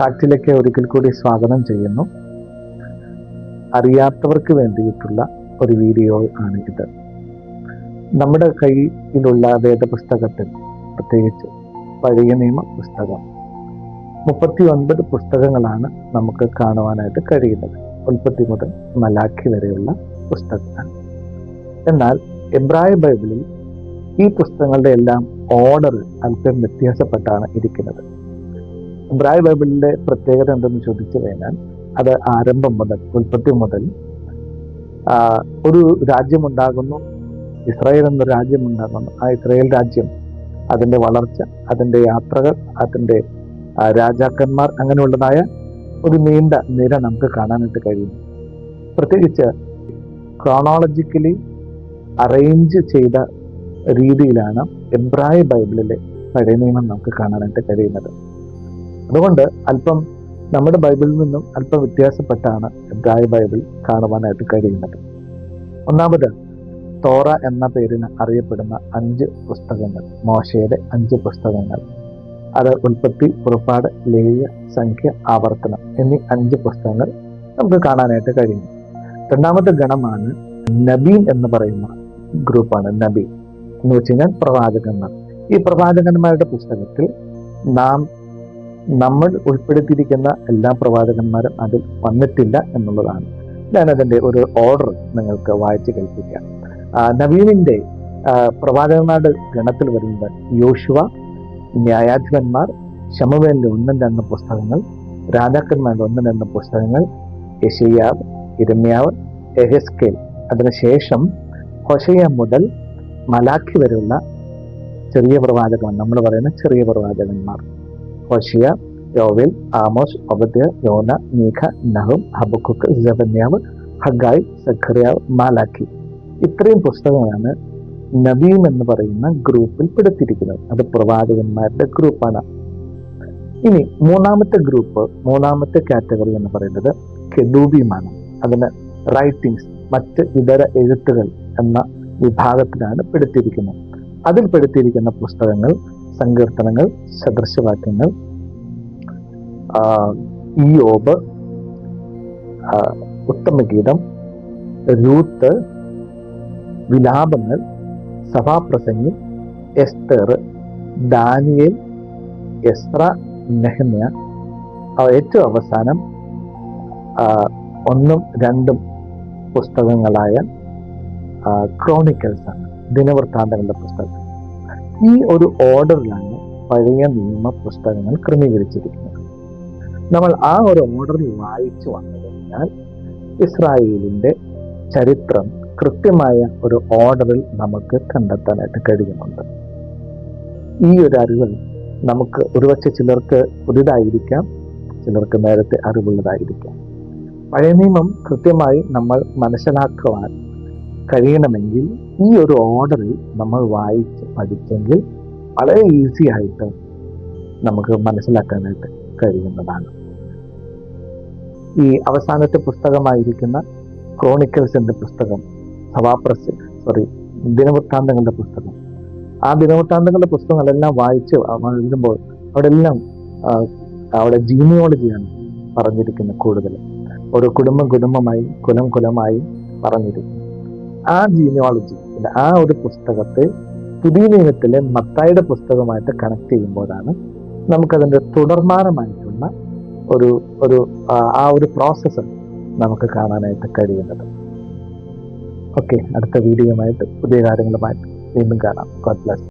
ഫാക്റ്റിലേക്ക് ഒരിക്കൽ കൂടി സ്വാഗതം ചെയ്യുന്നു. അറിയാത്തവർക്ക് വേണ്ടിയിട്ടുള്ള ഒരു വീഡിയോ ആണ് ഇത്. നമ്മുടെ കയ്യിലുള്ള വേദപുസ്തകത്തിൽ പ്രത്യേകിച്ച് പഴയ നിയമ പുസ്തകം മുപ്പത്തി ഒൻപത് പുസ്തകങ്ങളാണ് നമുക്ക് കാണുവാനായിട്ട് കഴിയുന്നത്. ഉൽപ്പത്തി മുതൽ മലാഖി വരെയുള്ള പുസ്തകങ്ങൾ. എന്നാൽ എബ്രായ ബൈബിളിൽ ഈ പുസ്തകങ്ങളുടെ എല്ലാം ഓർഡർ അല്പം വ്യത്യാസപ്പെട്ടാണ് ഇരിക്കുന്നത്. എബ്രായ ബൈബിളിന്റെ പ്രത്യേകത എന്തെന്ന് ചോദിച്ചു കഴിഞ്ഞാൽ അത് ആരംഭം മുതൽ ഉൽപ്പത്തി മുതൽ ഒരു രാജ്യമുണ്ടാകുന്നു ഇസ്രായേൽ എന്ന രാജ്യമുണ്ടാകുന്നു. ആ ഇസ്രായേൽ രാജ്യം അതിന്റെ വളർച്ച അതിന്റെ യാത്രകൾ അതിന്റെ രാജാക്കന്മാർ അങ്ങനെയുള്ളതായ ഒരു നീണ്ട നിര നമുക്ക് കാണാനായിട്ട് കഴിയും. പ്രത്യേകിച്ച് ക്രോണോളജിക്കലി അറേഞ്ച് ചെയ്ത രീതിയിലാണ് എബ്രായ ബൈബിളിലെ പഴയ നിയമം നമുക്ക് കാണാനായിട്ട് കഴിയുന്നത്. അതുകൊണ്ട് അല്പം നമ്മുടെ ബൈബിളിൽ നിന്നും അല്പം വ്യത്യാസപ്പെട്ടാണ് എബ്രായ ബൈബിൾ കാണുവാനായിട്ട് കഴിയുന്നത്. ഒന്നാമത് തോറ എന്ന പേരിന് അറിയപ്പെടുന്ന അഞ്ച് പുസ്തകങ്ങൾ മോശയുടെ അഞ്ച് പുസ്തകങ്ങൾ. അത് ഉൽപ്പത്തി പുറപ്പാട് ലേയ സംഖ്യ ആവർത്തനം എന്നീ അഞ്ച് പുസ്തകങ്ങൾ നമുക്ക് കാണാനായിട്ട് കഴിയും. രണ്ടാമത്തെ ഗണമാണ് നബീൻ എന്ന് പറയുന്ന ഗ്രൂപ്പാണ് നബി എന്ന് വെച്ച് കഴിഞ്ഞാൽ പ്രവാചകന്മാർ. ഈ പ്രവാചകന്മാരുടെ പുസ്തകത്തിൽ നാം നമ്മൾ ഉൾപ്പെടുത്തിയിരിക്കുന്ന എല്ലാ പ്രവാചകന്മാരും അതിൽ വന്നിട്ടില്ല എന്നുള്ളതാണ്. ഞാൻ അതിന്റെ ഒരു ഓർഡർ നിങ്ങൾക്ക് വായിച്ച് കേൾപ്പിക്കാം. നവീനിന്റെ പ്രവാചകന്മാരുടെ ഗണത്തിൽ വരുന്നത് യോശുവ ന്യായാധിപന്മാർ ശമുവേലിന്റെ ഒന്നും രണ്ടും പുസ്തകങ്ങൾ രാജാക്കന്മാരുടെ ഒന്നും രണ്ടും പുസ്തകങ്ങൾ യശയ്യാവ് ഇരമ്യാവ് എഹെസ്കേൽ. അതിനുശേഷം ഹൊഷയ മുതൽ മലാഖി വരെയുള്ള ചെറിയ പ്രവാചകന്മാർ നമ്മൾ പറയുന്ന ചെറിയ പ്രവാചകന്മാർ. ഹോഷിയ യോവിൽ ആമോസ് ഒബദ്യ യോന മീഖ നഹും ഹബക്കുക്ക് ജബന്യാവ് ഹഗായ് സഖറിയാവ് മാലാഖി. ഇത്രയും പുസ്തകങ്ങളാണ് നബീം എന്ന് പറയുന്ന ഗ്രൂപ്പിൽ പെടുത്തിയിരിക്കുന്നത്. അത് പ്രവാചകന്മാരുടെ ഗ്രൂപ്പാണ്. ഇനി മൂന്നാമത്തെ ഗ്രൂപ്പ് മൂന്നാമത്തെ കാറ്റഗറി എന്ന് പറയുന്നത് കെഡൂബിയുമാണ് അതിന് റൈറ്റിംഗ്സ് മറ്റ് ഇതര എഴുത്തുകൾ എന്ന വിഭാഗത്തിലാണ് പെടുത്തിയിരിക്കുന്നത്. അതിൽ പെടുത്തിയിരിക്കുന്ന പുസ്തകങ്ങൾ സങ്കീർത്തനങ്ങൾ സദൃശവാക്യങ്ങൾ. ഇയോബ് ആ, ഉത്തമഗീതം രൂത്ത് വിലാപങ്ങൾ സഭാപ്രസംഗി എസ്തർ ദാനിയേൽ എസ്ര നെഹമ്യ. ഏറ്റവും അവസാനം ഒന്നും രണ്ടും പുസ്തകങ്ങളായ ക്രോണിക്കൽസ് ആണ് ദിനവൃത്താന്തങ്ങളുടെ പുസ്തകം ഈ ഒരു ഓർഡറിലാണ് പഴയ നിയമ പുസ്തകങ്ങൾ ക്രമീകരിച്ചിരിക്കുന്നത്. നമ്മൾ ആ ഒരു ഓർഡറിൽ വായിച്ചു വന്നു കഴിഞ്ഞാൽ ഇസ്രായേലിന്റെ ചരിത്രം കൃത്യമായ ഒരു ഓർഡറിൽ നമുക്ക് കണ്ടെത്താനായിട്ട് കഴിയുന്നുണ്ട്. ഈ ഒരു അറിവ് നമുക്ക് ഒരുപക്ഷെ ചിലർക്ക് പുതിയതായിരിക്കാം ചിലർക്ക് നേരത്തെ അറിവുള്ളതായിരിക്കാം. പഴയ നിയമം കൃത്യമായി നമ്മൾ മനസ്സിലാക്കുവാൻ കഴിയണമെങ്കിൽ ഈ ഒരു ഓർഡറിൽ നമ്മൾ വായിച്ച് പഠിച്ചെങ്കിൽ വളരെ ഈസി ആയിട്ട് നമുക്ക് മനസ്സിലാക്കാനായിട്ട് കഴിയുന്നതാണ്. ഈ അവസാനത്തെ പുസ്തകമായിരിക്കുന്ന ക്രോണിക്കൽസിന്റെ പുസ്തകം സവാപ്രസ് സോറി ദിനവൃത്താന്തങ്ങളുടെ പുസ്തകം. ആ ദിനവൃത്താന്തങ്ങളുടെ പുസ്തകങ്ങളെല്ലാം വായിച്ച് വരുമ്പോൾ അവിടെ എല്ലാം അവിടെ ജീനിയോളജിയാണ് പറഞ്ഞിരിക്കുന്നത് കൂടുതൽ ഒരു കുടുംബം കുടുംബമായി കുലം കുലമായി പറഞ്ഞിരിക്കുന്നു. ആ ജീനിയോളജി ആ ഒരു പുസ്തകത്തെ പുതിയ നിയമത്തിലെ മത്തായുടെ പുസ്തകമായിട്ട് കണക്ട് ചെയ്യുമ്പോഴാണ് നമുക്കതിന്റെ തുടർമാനമായിട്ടുള്ള ഒരു ഒരു ആ, ഒരു പ്രോസസ്സ് നമുക്ക് കാണാനായിട്ട് കഴിയുന്നത്. ഓക്കെ അടുത്ത വീഡിയോയുമായിട്ട് പുതിയ കാര്യങ്ങളുമായിട്ട് വീണ്ടും കാണാം. God bless